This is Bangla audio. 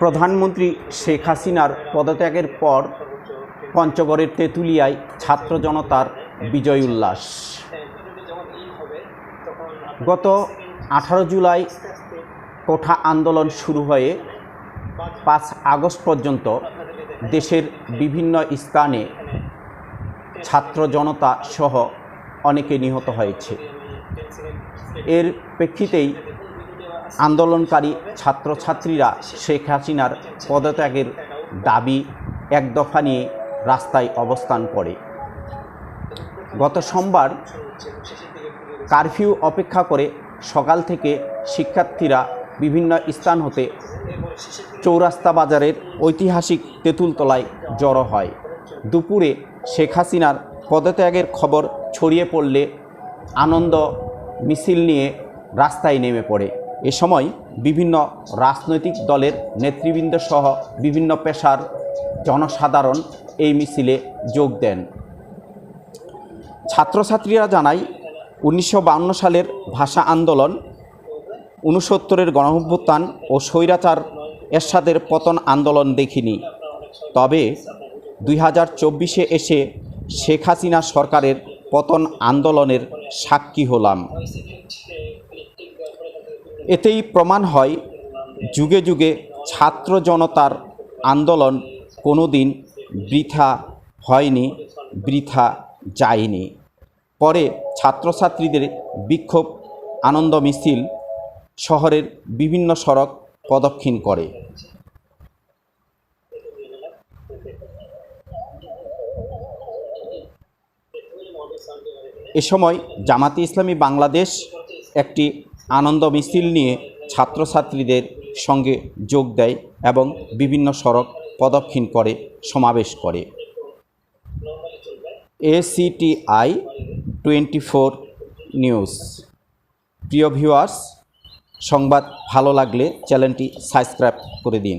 প্রধানমন্ত্রী শেখ হাসিনার পদত্যাগের পর পঞ্চগড়ের তেঁতুলিয়ায় ছাত্র জনতার বিজয় উল্লাস। গত আঠারো জুলাই কোঠা আন্দোলন শুরু হয়ে পাঁচ আগস্ট পর্যন্ত দেশের বিভিন্ন স্থানে ছাত্র জনতা সহ অনেকে নিহত হয়েছে। এর প্রেক্ষিতেই আন্দোলনকারী ছাত্রছাত্রীরা শেখ হাসিনার পদত্যাগের দাবি এক দফা নিয়ে রাস্তায় অবস্থান করে। গত সোমবার কারফিউ অপেক্ষা করে সকাল থেকে শিক্ষার্থীরা বিভিন্ন স্থান হতে চৌরাস্তা বাজারের ঐতিহাসিক তেঁতুলতলায় জড়ো হয়। দুপুরে শেখ হাসিনার পদত্যাগের খবর ছড়িয়ে পড়লে আনন্দ মিছিল নিয়ে রাস্তায় নেমে পড়ে। এ সময় বিভিন্ন রাজনৈতিক দলের নেতৃবৃন্দ সহ বিভিন্ন পেশার জনসাধারণ এই মিছিলে যোগ দেন। ছাত্রছাত্রীরা জানায়, উনিশশো সালের ভাষা আন্দোলন উনসত্তরের গণঅভ্যুত্থান ও স্বৈরাচার এরশাদের পতন আন্দোলন দেখিনি। তবে দুই হাজার চব্বিশে এসে শেখ হাসিনা সরকারের পতন আন্দোলনের সাক্ষী হলাম। এতেই প্রমাণ হয়, যুগে যুগে ছাত্র জনতার আন্দোলন কোনো দিন বৃথা হয়নি, বৃথা যায়নি। পরে ছাত্রছাত্রীদের বিক্ষোভ, আনন্দ মিছিল শহরের বিভিন্ন সড়ক প্রদক্ষিণ করে। এ সময় জামাতি ইসলামী বাংলাদেশ একটি আনন্দ মিছিল নিয়ে ছাত্রছাত্রীদের সঙ্গে যোগ দেয় এবং বিভিন্ন সড়ক প্রদক্ষিণ করে, সমাবেশ করে। এসিটিআই টোয়েন্টি ফোর নিউজ প্রিয় ভিউয়ার্স, সংবাদ ভালো লাগলে চ্যানেলটি সাবস্ক্রাইব করে দিন।